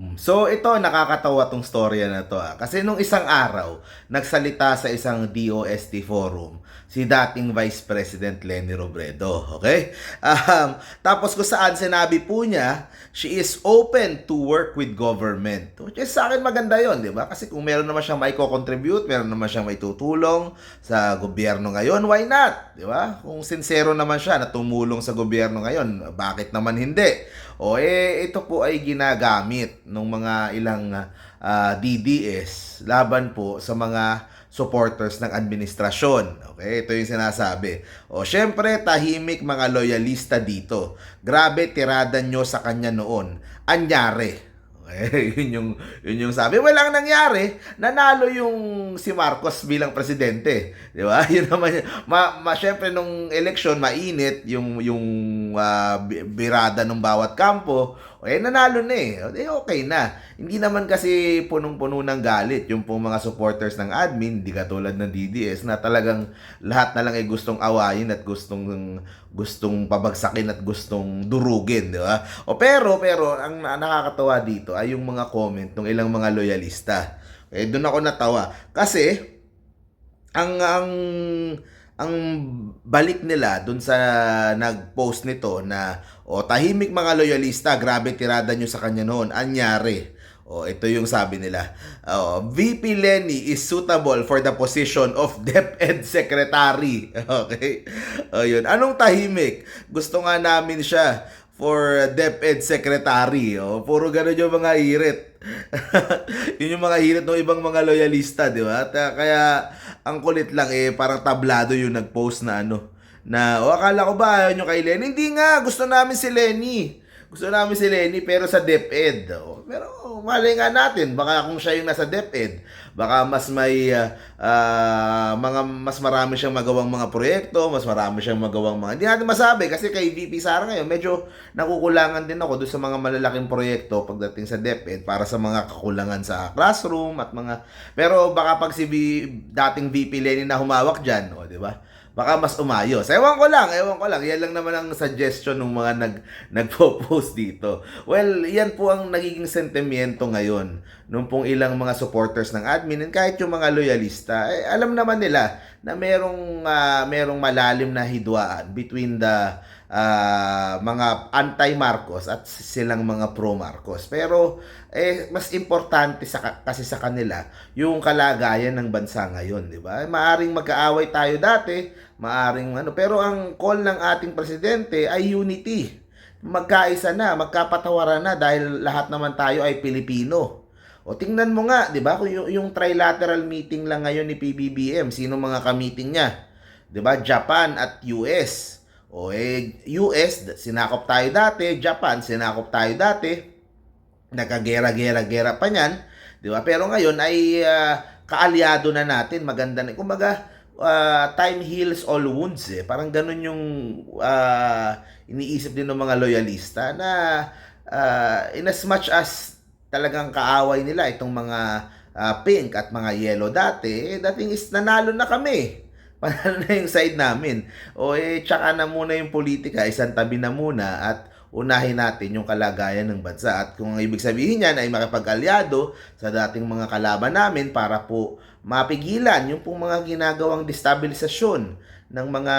Mm. So ito nakakatawa tong storya na to ah. Kasi nung isang araw, nagsalita sa isang DOST forum si dating Vice President Lenny Robredo, okay? Um, tapos kung saan sinabi po niya, she is open to work with government. Which is sa akin maganda 'yon, 'di ba? Kasi kung meron naman siyang may contribute meron naman siyang may tutulong sa gobyerno ngayon, why not? 'Di ba? Kung sincero naman siya na tumulong sa gobyerno ngayon, bakit naman hindi? O eh ito po ay ginagamit ng mga ilang ah, DDS laban po sa mga supporters ng administrasyon. Okay, ito yung sinasabi. O syempre, tahimik mga loyalista dito. Grabe tirada nyo sa kanya noon. Anyari. Okay, yun yung yun yung sabi. Walang nangyari. Nanalo yung si Marcos bilang presidente, 'di ba? Yun naman ma, ma syempre nung election mainit yung yung bi- birada ng bawat kampo. Eh nanalo na eh. Eh okay na. Hindi naman kasi punong-puno ng galit yung pong mga supporters ng admin, di katulad ng DDS na talagang lahat na lang ay gustong awayin at gustong gustong pabagsakin at gustong durugin, di ba? O pero pero ang na- nakakatawa dito ay yung mga comment ng ilang mga loyalista. Eh doon ako natawa kasi ang ang ang balik nila dun sa nag-post nito na o tahimik mga loyalista, grabe tirada nyo sa kanya noon. Anyari. O ito yung sabi nila. O, VP Lenny is suitable for the position of DepEd Secretary. Okay? O yun. Anong tahimik? Gusto nga namin siya for DepEd Secretary. O, puro ganun yung mga hirit. yun yung mga hirit ng ibang mga loyalista, di ba? Ah, kaya ang kulit lang eh, parang tablado yung nag-post na ano, na, o akala ko ba ayaw nyo kay Lenny? Hindi nga, gusto namin si Lenny. Gusto namin si Lenny pero sa DepEd. O, pero malay nga natin, baka kung siya yung nasa DepEd, baka mas may ah, ah, mga mas marami siyang magawang mga proyekto, mas marami siyang magawang mga. Hindi natin masabi kasi kay VP Sara ngayon medyo nakukulangan din ako doon sa mga malalaking proyekto pagdating sa DepEd para sa mga kakulangan sa classroom at mga pero baka pag si V- dating VP Lenny na humawak diyan, o di ba? Baka mas umayos. Ewan ko lang, ewan ko lang. Yan lang naman ang suggestion ng mga nag nagpo-post dito. Well, yan po ang nagiging sentimiento ngayon nung pong ilang mga supporters ng admin and kahit yung mga loyalista. Eh, alam naman nila na merong ah, merong malalim na hidwaan between the ah, mga anti-Marcos at silang mga pro-Marcos. Pero eh mas importante sa ka- kasi sa kanila yung kalagayan ng bansa ngayon, di ba? Eh, Maaring magkaaway tayo dati, maaring ano, pero ang call ng ating presidente ay unity. Magkaisa na, magkapatawaran na dahil lahat naman tayo ay Pilipino. O tingnan mo nga, 'di ba? Kung yung, yung trilateral meeting lang ngayon ni PBBM, sino mga ka-meeting niya? 'Di ba? Japan at US. O eh US sinakop tayo dati, Japan sinakop tayo dati nagkagera-gera-gera pa niyan, 'di ba? Pero ngayon ay ah, kaalyado na natin, maganda na. Kumbaga, ah, time heals all wounds eh. Parang ganun yung ah, iniisip din ng mga loyalista na ah, in as much as talagang kaaway nila itong mga ah, pink at mga yellow dati, eh, dating is nanalo na kami. Panalo na yung side namin. O eh, tsaka na muna yung politika, isang tabi na muna at unahin natin yung kalagayan ng bansa. At kung ang ibig sabihin niyan ay makipag-alyado sa dating mga kalaban namin para po mapigilan yung pong mga ginagawang destabilisasyon ng mga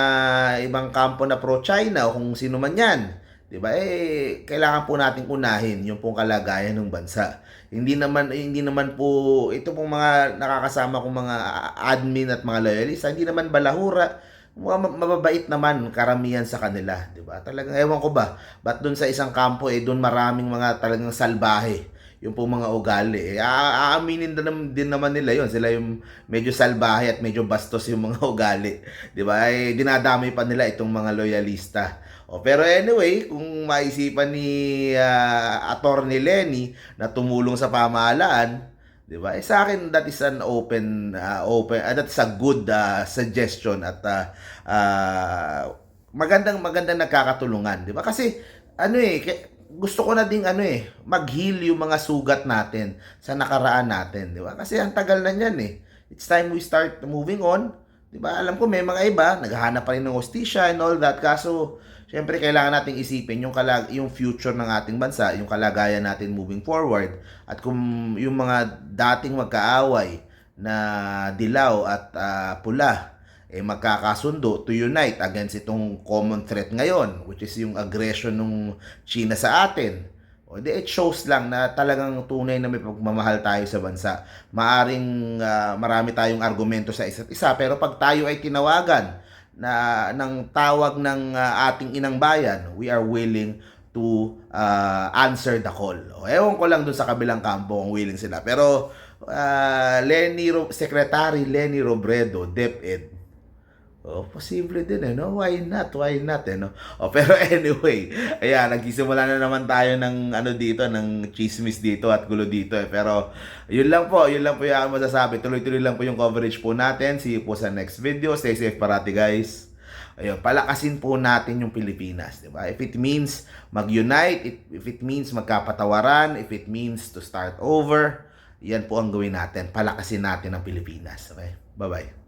ibang kampo na pro-China o kung sino man yan. 'Di ba? Eh kailangan po nating unahin yung pong kalagayan ng bansa. Hindi naman hindi naman po ito pong mga nakakasama kong mga admin at mga loyalista, hindi naman balahura mababait naman karamihan sa kanila, 'di ba? Talagang ewan ko ba, ba't doon sa isang kampo eh doon maraming mga talagang salbahe yung pong mga ugali. Eh, aaminin din, din naman nila yon Sila yung medyo salbahe at medyo bastos yung mga ugali. 'Di ba? Eh, dinadamay pa nila itong mga loyalista. O, pero anyway, kung maisipan ni uh, Attorney Lenny na tumulong sa pamahalaan, 'di ba? Eh, sa akin that is an open uh, open uh, that is a good uh, suggestion at uh, uh, magandang magandang nagkakatulungan, 'di ba? Kasi ano eh gusto ko na ding ano eh mag-heal yung mga sugat natin sa nakaraan natin, 'di ba? Kasi ang tagal na niyan eh. It's time we start moving on. 'Di ba? Alam ko may mga iba naghahanap pa rin ng hostisya and all that kaso syempre kailangan nating isipin yung kalag yung future ng ating bansa, yung kalagayan natin moving forward at kung yung mga dating magkaaway na dilaw at ah, pula eh magkakasundo to unite against itong common threat ngayon which is yung aggression ng China sa atin. O di it shows lang na talagang tunay na may pagmamahal tayo sa bansa. Maaring ah, marami tayong argumento sa isa't isa pero pag tayo ay tinawagan na ng tawag ng ah, ating inang bayan, we are willing to ah, answer the call. O, ewan ko lang dun sa kabilang kampo kung willing sila. Pero ah, Lenny Ro- Secretary Lenny Robredo, DepEd, Oh, posible din eh, no? Why not? Why not, eh, no? Oh, pero anyway, ayan, nagsisimula na naman tayo ng ano dito, ng chismis dito at gulo dito eh. Pero, yun lang po, yun lang po yung masasabi. Tuloy-tuloy lang po yung coverage po natin. See you po sa next video. Stay safe parati, guys. Ayun, palakasin po natin yung Pilipinas, di ba? If it means mag-unite, if it means magkapatawaran, if it means to start over, yan po ang gawin natin. Palakasin natin ang Pilipinas, okay? Bye-bye.